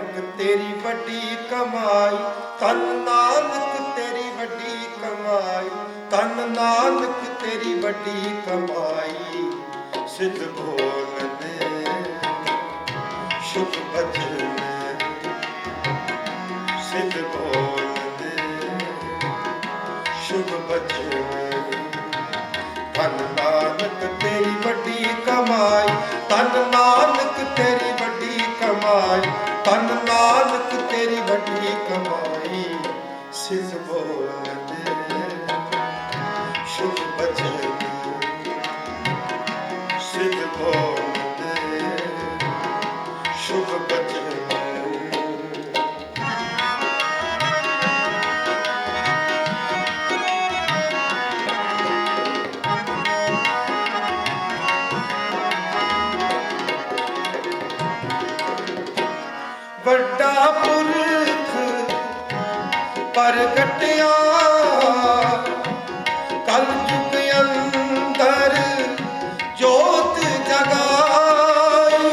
ਨਾਨਕ ਤੇਰੀ ਵੱਡੀ ਕਮਾਈ ਤਨ ਨਾਨਕ ਤੇਰੀ ਵੱਡੀ ਕਮਾਈ ਤਨ ਨਾਨਕ ਤੇਰੀ ਵੱਡੀ ਕਮਾਈ। ਸਿੱਧ ਬੋਲਨੇ ਸ਼ੁਭ ਬਚਨ ਸਿੱਧ ਬੋਲਨੇ ਪ੍ਰਗਟਿਆ ਕਲ ਯੁਗ ਅੰਦਰ ਜੋਤ ਜਗਾਈ।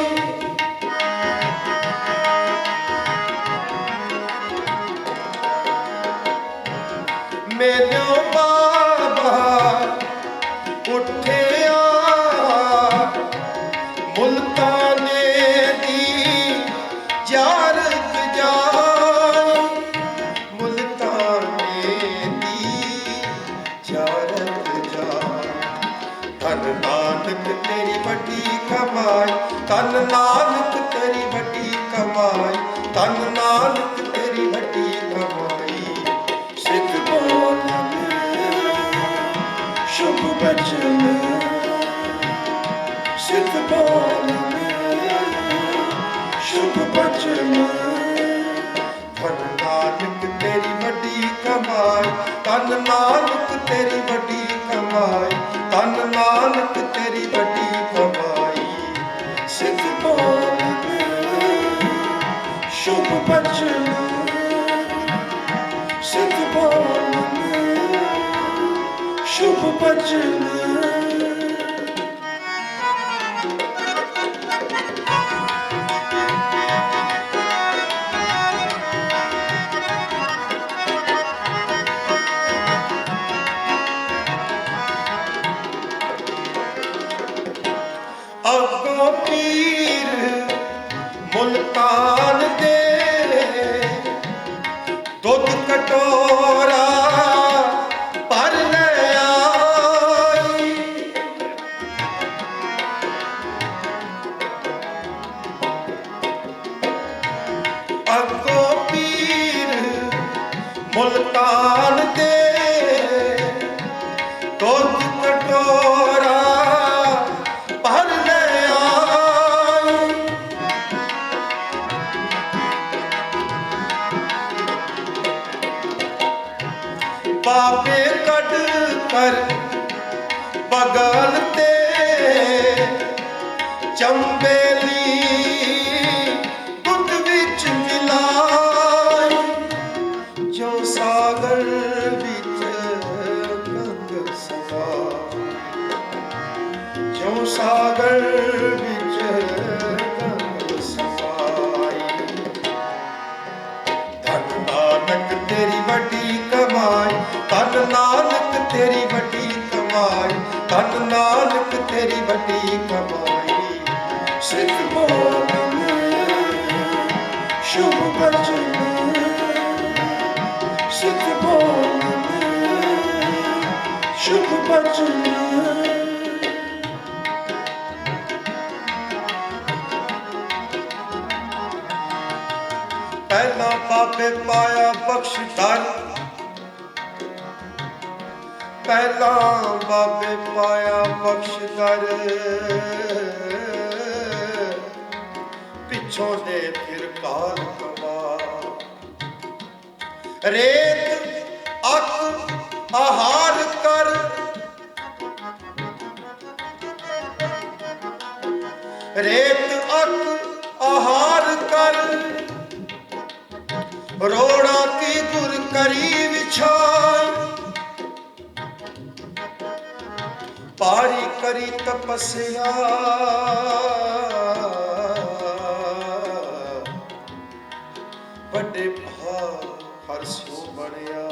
ਮੈਨੂੰ ਬਾਬਾ ਕਮਾਈ। ਧਨ ਨਾਨਕ ਤੇਰੀ ਵੱਡੀ ਕਮਾਈ। ਤਨ ਨਾਨਕ ਤੇਰੀ ਵੱਡੀ ਕਮਾਈ। ਸਿੱਧ ਬੋਲਨੇ ਸ਼ੁਭ ਬਚਨ। ਸਿੱਧ ਬੋਲਨੇ ਸ਼ੁਭ ਬਚਨ। ਧਨ ਨਾਨਕ ਤੇਰੀ ਵੱਡੀ ਕਮਾਈ। ਤਨ ਨਾਨਕ ਤੇਰੀ ਵੱਡੀ ਕਮਾਈ। ਤਨ ਨਾਨਕ ਤੇਰੀ ਵੱਡੀ ਸ਼ੁਭ ਬਚਨ ਦੁੱਧ ਕਟੋਰਾ ਭਰ ਬਾਬੇ ਕੱਢ ਕਰ ਬਗਲ ਸਾਗਰ ਵਿੱਚ ਗੰਗ ਧਨ ਨਾਨਕ ਤੇਰੀ ਵੱਡੀ ਕਮਾਈ, ਧਨ ਨਾਨਕ ਤੇਰੀ ਵੱਡੀ ਕਮਾਈ, ਧਨ ਨਾਨਕ ਤੇਰੀ ਵੱਡੀ ਕਮਾਈ। ਸਿੱਖ ਬੋਲਨੇ ਸ਼ੁਭ ਬਚਨ ਸਿੱਖ ਬੋਲਨੇ ਸ਼ੁਭ ਬਚਨ ਪਹਿਲਾ ਬਾਬੇ ਪਾਇਆ ਬਖਸ਼ ਦਰ ਪਹਿਲਾ ਬਾਬੇ ਪਾਇਆ ਬਖਸ਼ ਦਰ ਪਿੱਛੋਂ ਦੇ ਫਿਰ ਕਾਲ ਕਮਾ ਰੇਤ, ਅੱਖ, ਆਹਾਰ ਕਰ। ਰੇਤ, ਅੱਖ, ਆਹਾਰ ਕਰ। ਰੋੜਾ ਕੀ ਗੁਰ ਕਰੀ ਵਿਛਾਈ ਪਾਰੀ ਕਰੀ ਤਪਸਿਆ। ਵੱਡੇ ਭਾ ਹਰ ਸਿਉ ਬਣਿਆ।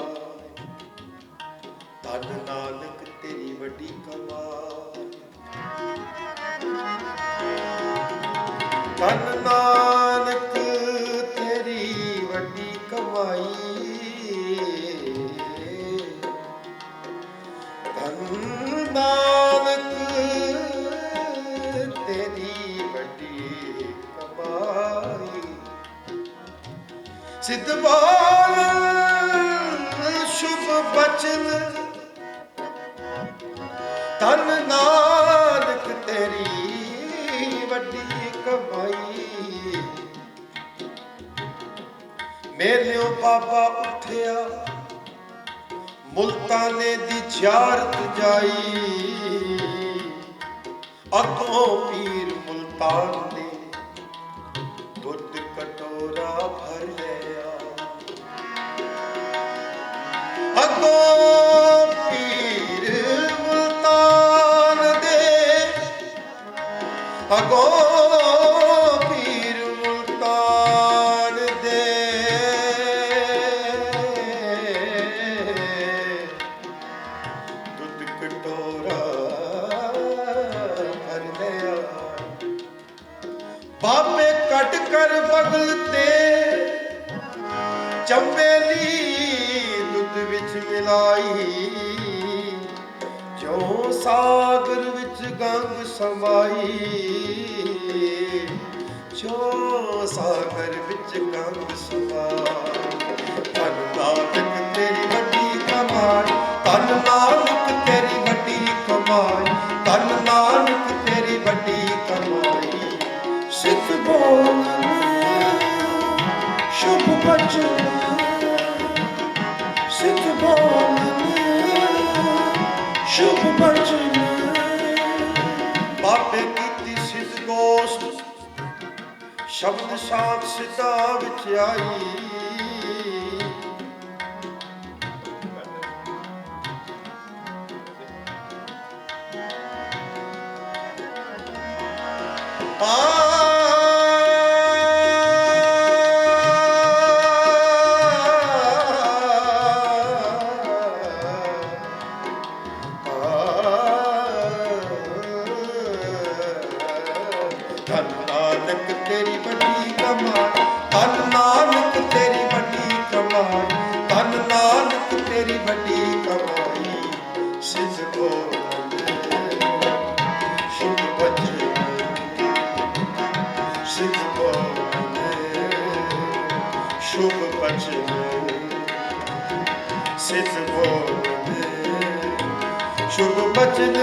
ਧੰਨ ਨਾਨਕ, ਤੇਰੀ ਵੱਡੀ ਕਮਾਈ ਧੰਨ ਨਾਨਕ ਸਿੱਧ ਬਾਲ ਸ਼ੁਭ ਬਚਨ ਤਨ ਨਾਨਕ ਤੇਰੀ ਵੱਡੀ ਕਮਾਈ ਮੇਲਿਓ ਬਾਬਾ ਉੱਠਿਆ। ਮੁਲਤਾਨੇ ਦੀ ਜ਼ਿਆਰਤ ਜਾਈ। ਅਤੋਂ ਪੀਰ ਮੁਲਤਾਨ ਨੇ ਬਾਬੇ ਕੱਟ ਕਰ ਬਗਲ ਤੇ। ਚੰਬੇਲੀ ਦੁੱਧ ਵਿੱਚ ਮਿਲਾਈ। ਜੋ ਸਾਗਰ ਵਿੱਚ ਗੰਗ ਸਮਾਈ। ਜੋ ਸਾਗਰ ਵਿੱਚ ਗੰਗ ਸਮਾਈ। ਧੰਨ ਨਾਨਕ ਤੇਰੀ ਵੱਡੀ ਕਮਾਈ। ਧੰਨ ਨਾਨਕ ਸ਼ੁਭ ਬਚਨ ਬਾਬੇ ਕੀਤੀ ਸਿੱਧ ਗੋਸ਼ਟ ਸ਼ਬਦ ਸ਼ਾਂਤ ਸਿੱਧਾ ਵਿੱਚ ਆਈ। ਸ਼ੁਭ ਬਚਨ ਸਿੱਧ ਬੋਲੇ ਸ਼ੁਭ ਬਚਨ